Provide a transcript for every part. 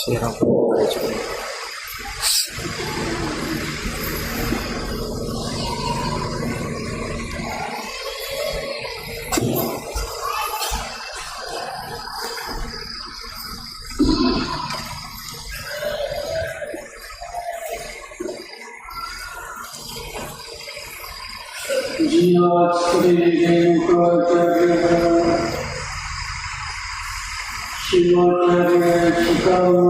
সেরকম কিছু Shiva Shiva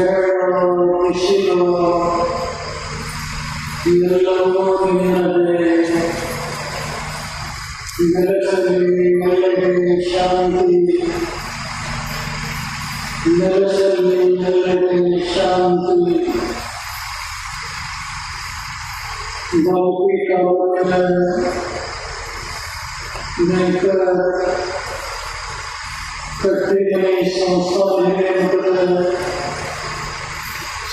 scenderebbero, che scendono il loro ordine di essere magari santi, di essere santi, da qui calore nel perché sono stati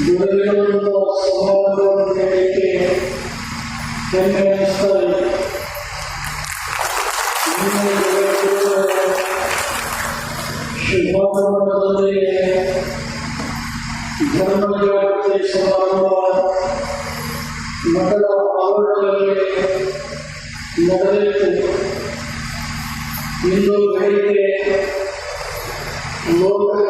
గురువులతో సహోదరులు కలిగే కన్యాస్తాయి శుభాకాంక్షలే ధర్మజాతి సమానంగా మతల ఆవరణలే మొదలెత్తు ఇందు కలిగే లోకం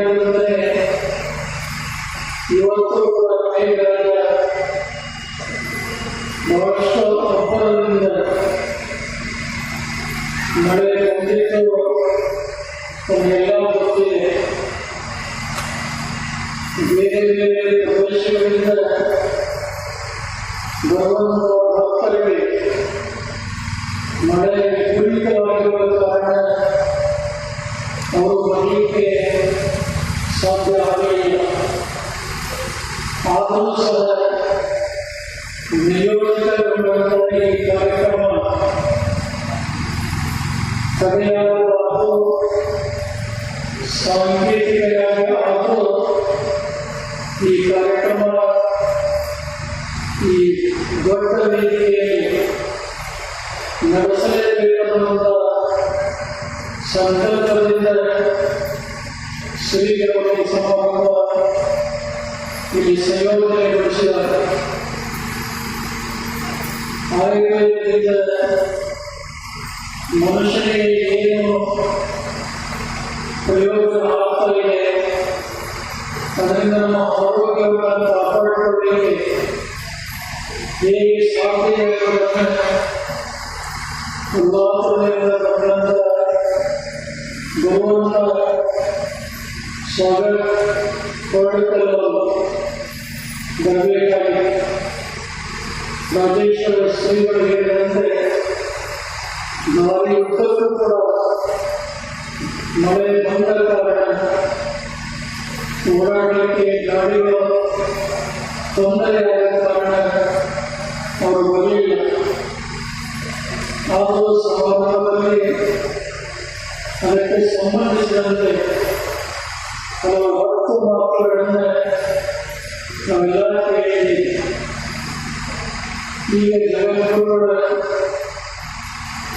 otro ನಿಯೋಜಿತಗೊಂಡಂತಹ ಈ ಕಾರ್ಯಕ್ರಮ ಸರಿಯಾದ ಸಾಂಕೇತಿಕವಾಗಿ ಹಾಗೂ ಈ ಕಾರ್ಯಕ್ರಮ ಈ ದೊಡ್ಡ ವೇದಿಕೆಯಲ್ಲಿ ನಡೆಸಲೇಬೇಕಾದಂಥ ಸಂಕಲ್ಪದಿಂದ ಶ್ರೀಗಳ ಸಮಾರಂಭ ಇಲ್ಲಿ ಸಂಯೋಜನೆಗೊಳಿಸಿದ್ದಾರೆ ಮನುಷ್ಯನಿಗೆ ಏನು ಪ್ರಯೋಜನ ಆಗ್ತಾ ಇದೆ ಅದರಿಂದ ನಮ್ಮ ಆರೋಗ್ಯವನ್ನು ಕಾಪಾಡಿಕೊಳ್ಳಲಿಕ್ಕೆ ಹೇಗೆ ಸಾಧ್ಯ ಉಲ್ಲಾಸದಿಂದ ಬಂದಂತ ಭಗವಂತ ಸ್ವಾಗತ ಹೊರಡಿಕೊಳ್ಳಲು ಬರಬೇಕಾಗಿದೆ ರಾಜೇಶ್ವರ ಶ್ರೀಗಳು ಹೇಳಿದಂತೆ ದಾರಿ ಉದ್ದಕ್ಕೂ ಕೂಡ ಮಳೆ ಬಂದ ಕಾರಣ ಓಡಾಡಲಿಕ್ಕೆ ಗಾಡಿಗಳು ತೊಂದರೆಯಾದ ಕಾರಣ ಅವರು ಬರಲಿಲ್ಲ ಆದರೂ ಸಮಾರಂಭದಲ್ಲಿ ಅದಕ್ಕೆ ಸಂಬಂಧಿಸಿದಂತೆ ಕೆಲವು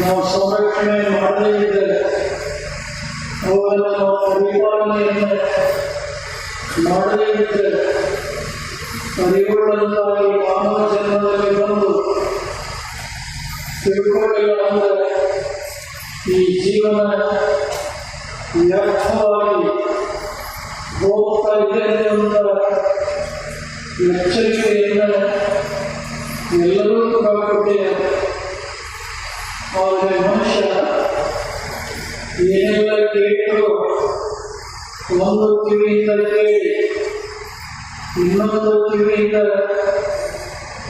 ನಾವು ಸಂರಕ್ಷಣೆ ಮಾಡದೇ ಇದ್ದರೆ ಅವುಗಳನ್ನು ನಾವು ಪರಿಪಾಲನೆಯನ್ನು ಮಾಡದೇ ಇದ್ದರೆ ಪರಿಗೊಳ್ಳಂತಾಗಿ ಮಾನವ ಜನ್ಮದಲ್ಲಿ ಬಂದು ತಿಳ್ಕೊಳ್ಳಿಲ್ಲ ಅಂದರೆ ಈ ಜೀವನ ವ್ಯರ್ಥವಾಗಿ ಹೋಗ್ತಾ ಇದೆ ಅಂತ ಎಚ್ಚರಿಕೆಯಿಂದ ಎಲ್ಲರೂ ಕೂಡ ಕೊಟ್ಟಿದ್ದಾರೆ ಆದರೆ ಮನುಷ್ಯ ಏನೆಲ್ಲ ಕೇಳಿದ್ರು ಒಂದು ಕಿವಿಯಿಂದ ಕೇಳಿ, ಇನ್ನೊಂದು ಕಿವಿಯಿಂದ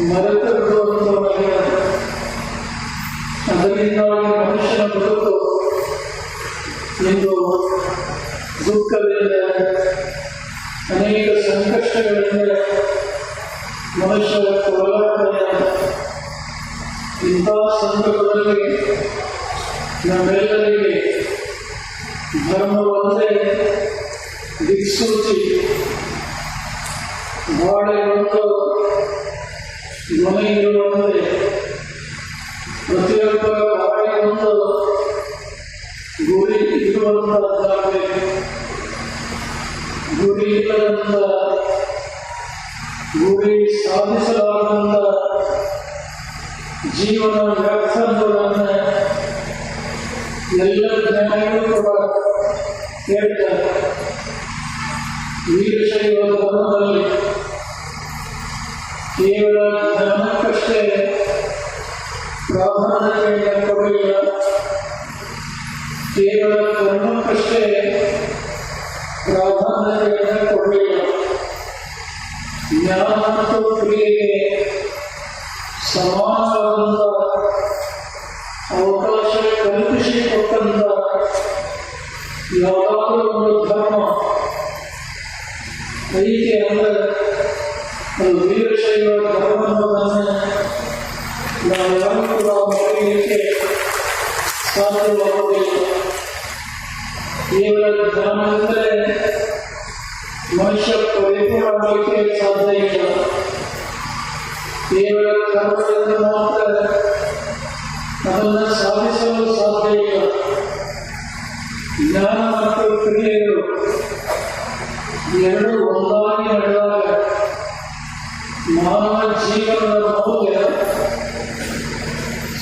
ಮರೆತು ಬಿಡುವಂಥವಾಗಿದ್ದಾರೆ ಅದರಿಂದಾಗಿ ಮನುಷ್ಯನ ಬದುಕು ಇಂದು ದುಃಖದಿಂದ ಅನೇಕ ಸಂಕಷ್ಟಗಳಿಂದ ಕೊರಲಾಟದ ಇಂಥ ಸಂದರ್ಭದಲ್ಲಿ ನಮ್ಮೆಲ್ಲರಿಗೆ ಧರ್ಮ ಒಂದೇ ದಿಕ್ಸೂಚಿ ಬಾಳೆ ಒಂದು ಮನೆ ಇರುವಂತೆ ಪ್ರತಿಯೊಬ್ಬ ಬಾಳೆ ಒಂದು, ಗುರಿ ಇರುವಂತಹದ್ದಾಗಲಿ ಗುರಿ ಇಲ್ಲದಂತ ಗುರಿ ಸಾಧಿಸಲಾರದಂತ ಜೀವನ ವ್ಯರ್ಥ ಎಂಬುದನ್ನು ಎಲ್ಲ ಜ್ಞಾನಿಗಳು ಕೂಡ ಹೇಳ್ತಾರೆ ವೀರಶೈವ ಧರ್ಮದಲ್ಲಿ ಕೇವಲ ಜ್ಞಾನಕ್ಕಷ್ಟೇ ಪ್ರಾಧಾನ್ಯತೆಯನ್ನು ಕೊಡಲಿಲ್ಲ ಕೇವಲ ಕರ್ಮಕ್ಕಷ್ಟೇ ಪ್ರಾಧಾನ್ಯತೆಯನ್ನು ಕೊಡಲಿಲ್ಲ ಜ್ಞಾನ ಮತ್ತು ಕ್ರಿಯೆಗೆ ಸಮಾನವಾದಂಥ ಸಾಧ್ಯವಾಗುವುದಿಲ್ಲ ಕೇವಲ ಜ್ಞಾನದಿಂದಲೇ ಮನುಷ್ಯ ಪರಿಪೂರ್ಣವಾಗಲಿಕ್ಕೆ ಸಾಧ್ಯ ಇಲ್ಲ ಕೇವಲ ಕರ್ಮದಿಂದ ಮಾತ್ರ ಅದನ್ನು ಸಾಧಿಸಲು ಸಾಧ್ಯ ಇಲ್ಲ ಜ್ಞಾನ ಮತ್ತು ಕ್ರಿಯೆಗಳು ಎರಡು ಒಂದಾಗಿ ಮಾನವ ಜೀವನದ ಮೌಲ್ಯ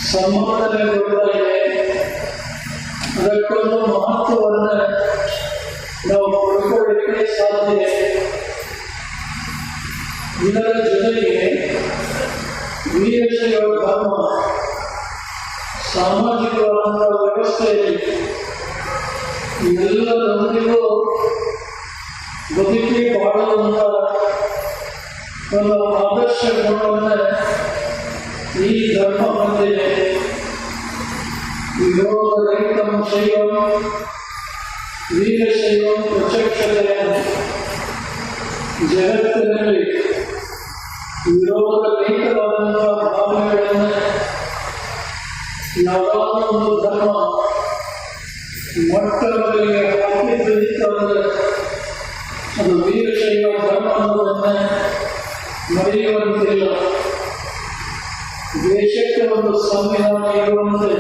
ಸಂಬೋಧನೆ ಕೊಡ್ತಾ ಇದೆ ಅದಕ್ಕೊಂದು ಮಹತ್ವವನ್ನು ನಾವು ಪಡ್ಕೊಳ್ಳಿಕ್ಕೆ ಸಾಧ್ಯ ಇದೆ ಇದರ ಜೊತೆಗೆ ವೀರಶೈವ ಧರ್ಮ ಸಾಮಾಜಿಕವಾದ ವ್ಯವಸ್ಥೆಯಲ್ಲಿ ಎಲ್ಲರೊಂದಿಗೂ ಬದುಕಿ ಬಾಳುವಂತ ಒಂದು ಆದರ್ಶ ಗುಣವನ್ನು ಈ ಧರ್ಮ ಹೊಂದಿದೆ. ವಿರೋಧ ರಹಿತಂ ಶೈವಂ ವೀರಶೈವಂ ಪ್ರಚಕ್ಷತೆಯನ್ನು ಜಗತ್ತಿನಲ್ಲಿ ವಿರೋಧ ರಹಿತವಾದಂತಹ ಭಾವನೆಗಳನ್ನು ಯಾವುದಾದ್ರೂ ಒಂದು ಧರ್ಮ ಮಟ್ಟಗಳಿಗೆ ಹಾಕಿ ಅಂದರೆ ಅದು ವೀರಶೈವ ಧರ್ಮ ಅನ್ನೋದನ್ನ ಮರೆಯುವಂತಿಲ್ಲ. ದೇಶಕ್ಕೆ ಒಂದು ಸಂವಿಧಾನ ಇರುವಂತೆ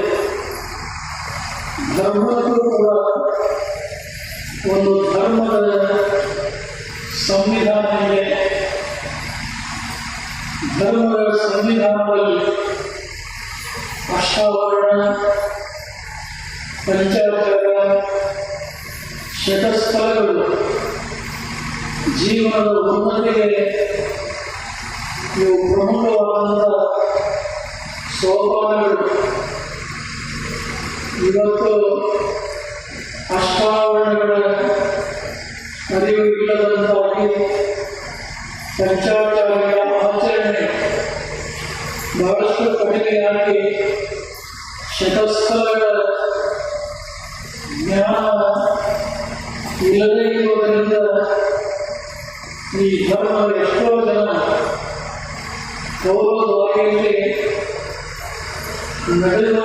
ಧರ್ಮಕ್ಕೂ ಕೂಡ ಒಂದು ಧರ್ಮದ ಸಂವಿಧಾನ ಇದೆ ಧರ್ಮದ ಸಂವಿಧಾನದಲ್ಲಿ ಅಷ್ಟಾವರಣ ಪಂಚಾಚಾರ ಶತಸ್ಥಲಗಳು ಜೀವನದ ಉನ್ನತಿಗೆ ಇವು ಪ್ರಮುಖವಾದಂಥ ಸೋಪಾನಗಳು. ಇವತ್ತು ಅಷ್ಟಾವರಣಗಳ ಅರಿವು ಇಲ್ಲದಂತಾಗಿ ಪಂಚಾಚಾರ್ಯ ಆಚರಣೆ ಬಹಳಷ್ಟು ಕಡಿಮೆಯಾಗಿ ಶತಸ್ಥಲಗಳ ಜ್ಞಾನ ಇಲ್ಲದೇ ಇರುವುದರಿಂದ ಈ ಧರ್ಮ ಎಷ್ಟೋ ಜನ ಗೌರವವಾಗಿ ನಡೆದು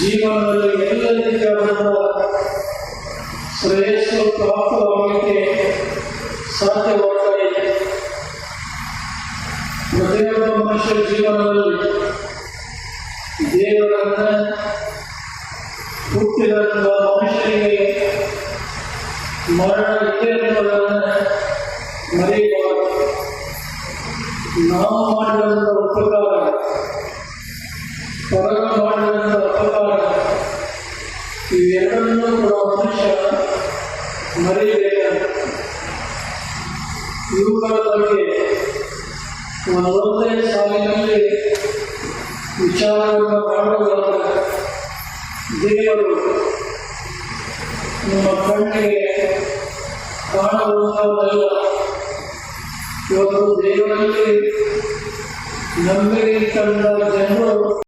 ಜೀವನದಲ್ಲಿ ಎಲ್ಲ ರೀತಿಯಾದಂಥ ಶ್ರೇಯಸ್ಸು ಪ್ರಾಪ್ತವಾಗಲಿಕ್ಕೆ ಸಾಧ್ಯವಾಗ್ತಾ ಇದೆ ಪ್ರತಿಯೊಬ್ಬ ಮನುಷ್ಯ ಜೀವನದಲ್ಲಿ ದೇವರನ್ನ ಹುಟ್ಟಿದಂಥ ಇವೆರಡನ್ನೂ ಕೂಡ ಮನುಷ್ಯ ಮರೆಯಬೇಕು ಇವುಗಳ ಬಗ್ಗೆ ನಲವತ್ತೈದು ಸಾಲಿನಲ್ಲಿ ವಿಚಾರವನ್ನು ಮಾಡುವುದಾದ ದೇವರು ನಿಮ್ಮ ಕಣ್ಣಿಗೆ ಕಾಣುವಂಥದ್ದಲ್ಲ. ಇವತ್ತು ದೇವರಲ್ಲಿ ನಂಬಿಕೆ ಕಂಡ ಜನರು